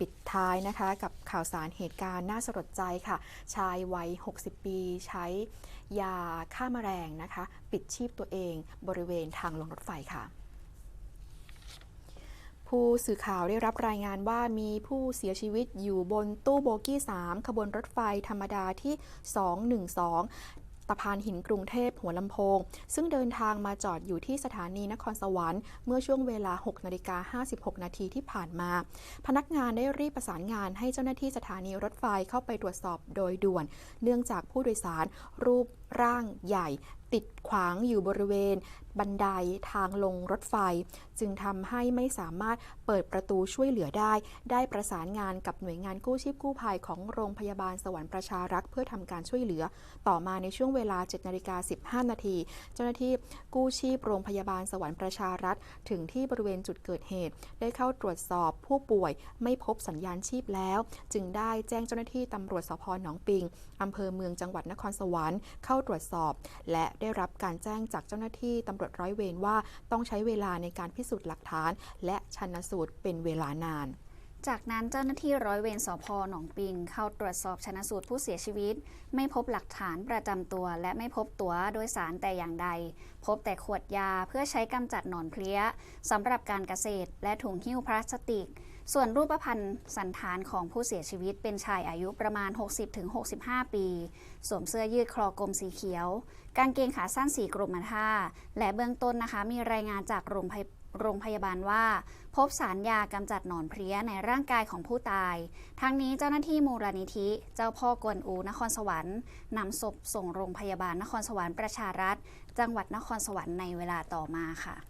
ปิดท้ายนะคะกับข่าวสารเหตุการณ์น่าสลดใจค่ะ ชายวัย 60 ปีใช้ยาฆ่าแมลงนะคะ ปิดชีพตัวเองบริเวณทางลงรถไฟค่ะผู้สื่อข่าวได้รับรายงานว่ามีผู้เสียชีวิตอยู่บนตู้โบกี้ 3 ขบวนรถไฟธรรมดาที่ 212 ตะพานหินกรุงเทพหัวลำโพง ซึ่งเดินทางมาจอดอยู่ที่สถานีนครสวรรค์เมื่อช่วงเวลา 6 นาฬิกา 56 นาทีที่ผ่านมา พนักงานได้รีบประสานงานให้เจ้าหน้าที่สถานีรถไฟเข้าไปตรวจสอบโดยด่วน เนื่องจากผู้โดยสารรูปร่างใหญ่ ติดขวางอยู่บริเวณ บันไดทางลงรถไฟ จึงทำให้ไม่สามารถเปิดประตูช่วยเหลือได้ ได้ประสานงานกับหน่วยงานกู้ชีพกู้ภัยของโรงพยาบาลสวรรค์ประชารักษ์เพื่อทำการช่วยเหลือ ต่อมาในช่วงเวลา7นาฬิกา15 นาที เจ้าหน้าที่กู้ชีพโรงพยาบาลสวรรค์ประชารัฐถึงที่บริเวณจุดเกิดเหตุ ได้เข้าตรวจสอบผู้ป่วยไม่พบสัญญาณชีพแล้ว จึงได้แจ้งเจ้าหน้าที่ตำรวจสพหนองปิงอำเภอเมืองจังหวัดนครสวรรค์เข้าตรวจสอบ และได้รับการแจ้งจากเจ้าหน้าที่ตำรวจร้อยเวรว่าต้องใช้เวลาในการพิสูจน์หลักฐาน และชันสูตรเป็นเวลานานจากนั้นเจ้าหน้าที่ร้อยเวรสพหนองปิง เข้าตรวจสอบชนะสูตรผู้เสียชีวิต ไม่พบหลักฐานประจำตัว และไม่พบตั๋วโดยสารแต่อย่างใด พบแต่ขวดยาเพื่อใช้กำจัดหนอนเพลี้ยสำหรับการเกษตร และถุงหิ้วพลาสติกส่วนรูปพรรณสันฐานของผู้เสียชีวิตเป็นชายอายุประมาณ 60-65 ปี สวมเสื้อยืดคลอกลมสีเขียว กางเกงขาสั้นสีกรมท่า และเบื้องต้นนะคะมีรายงานจากโรงพยโรงพยาบาลว่า พบสารยากำจัดหนอนเพลี้ยในร่างกายของผู้ตาย ทั้งนี้เจ้าหน้าที่มูลนิธิ เจ้าพ่อกวนอูนครสวรรค์นำศพส่งโรงพยาบาลนครสวรรค์ประชารัฐ จังหวัดนครสวรรค์ในเวลาต่อมาค่ะ